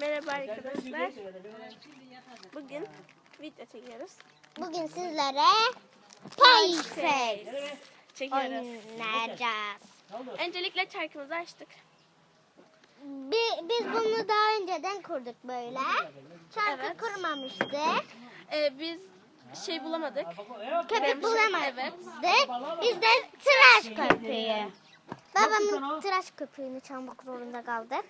Merhaba arkadaşlar. Bugün video çekiyoruz. Bugün sizlere Payface Çekiyoruz. oynayacağız. Öncelikle çarkımızı açtık. Bi- Biz bunu daha önceden kurduk böyle. Şarkı Evet. kurmamıştık. Ee, biz şey bulamadık. Köpek bulamadık. Evet. Biz de tıraş köpüğü. Babamın tıraş köpüğünü çalmak zorunda kaldık.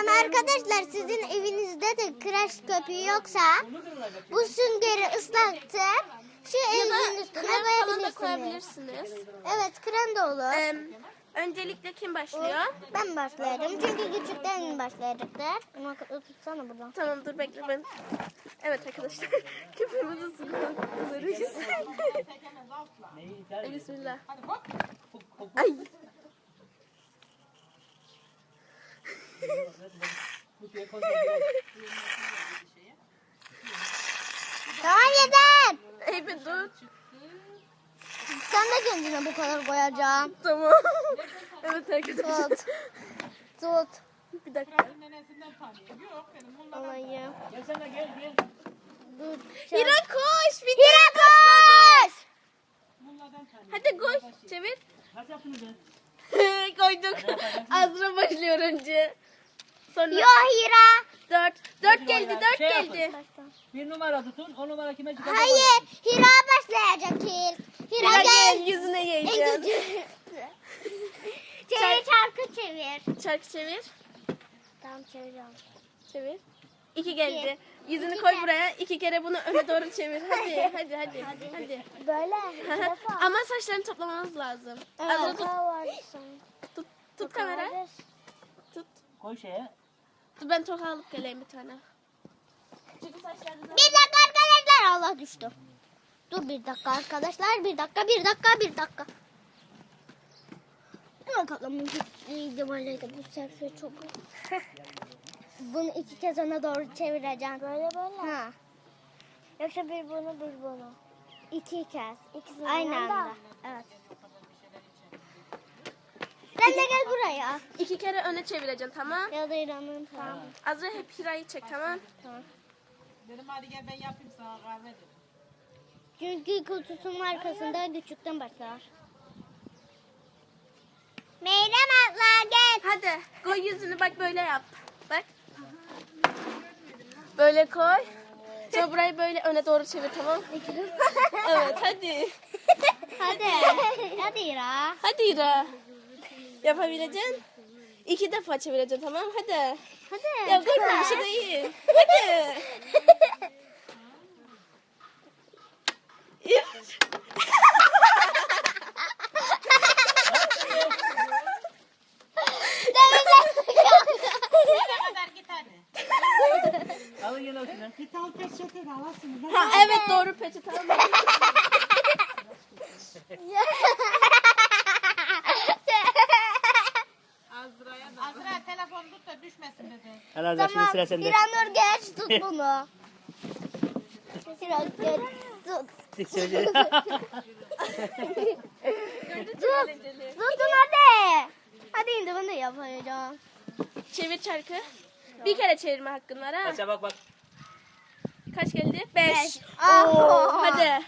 Ama arkadaşlar sizin evinizde de tıraş köpüğü yoksa bu süngeri ıslatıp şu evinizin üstüne koyabilirsiniz. Evet krem de olur. Ee, öncelikle kim başlıyor? Ben başlarım çünkü küçükten başlayacaktır. Ama tutsana buradan. Tamam dur bekle ben. Evet arkadaşlar. Köpüğümüzü sıkıyoruz. Bismillah. Ay. Tamam yeter. Ey bir dur. Sen de kendine bu kadar koyacağım. Tamam. evet arkadaşlar. Tut. Tut. Bir dakika. Alayım. Gelsene gel gel. Dur. Hira koş. Bir Hira koş. Hadi koş. Çevir. Kaç yaptınız be? Koyduk. Azra başlıyor önce. Sonra Yo Hira. dört. Dört geldi. Dört Şey geldi. Bir numara tutun. O numara kime çıkar? Hayır. Hira başlayacak Hira. Hira Hira gel. gel. Yüzüne gücü. Çevir çarkı çevir. Çarkı çevir. Tamam çeviriyorum. Çevir. İki geldi. Yüzünü İki koy gel- buraya. İki kere bunu öne doğru çevir. Hadi hadi hadi. Hadi. Böyle. Ama saçlarını toplamamız lazım. Azra tut. Tut, tut kamera. Tut. Koy şeye. Dur ben toka alıp geleyim bir tane. Çünkü Bir dakika arkadaşlar Allah düştü. Dur bir dakika arkadaşlar bir dakika bir dakika bir dakika. Katlamanın ihtimalle bu sefer çok. bunu iki kez ona doğru çevireceğim. Böyle böyle. Ha. Yoksa bir bunu bir bunu. İki kez. İkisini Aynı anda. Evet. Sen de gel buraya. iki kere öne çevireceksin tamam. Ya da İran'ın tamam. Azra hep Hira'yı çek tamam. tamam. Dedim hadi gel ben yapayım sana kahve dedim. Çünkü kutusunun arkasında küçükten başlar. Meyrem abla gel. Hadi koy yüzünü bak böyle yap. Bak. Böyle koy. Sonra burayı böyle öne doğru çevir tamam. evet hadi. Hadi. Hadi İra. Hadi Hira. Yapabileceksin. İki defa çevireceksin tamam hadi. Hadi. Ya korkma bir şey değil. Hadi. Alın gel olsun. Git al peçete de. Ha, evet doğru peçete tamam. Azra'ya da. Azra telefon tut da Azra şimdi sıra sende. İranur geç tut bunu. İran geç tut. Dik söyle. Tut. Tutun hadi. Hadi şimdi de yapacağım. Çevir çarkı. Bir kere çevirme hakkın var ha. Aşağı bak bak. Kaç geldi? Beş. Beş. Aa. hadi.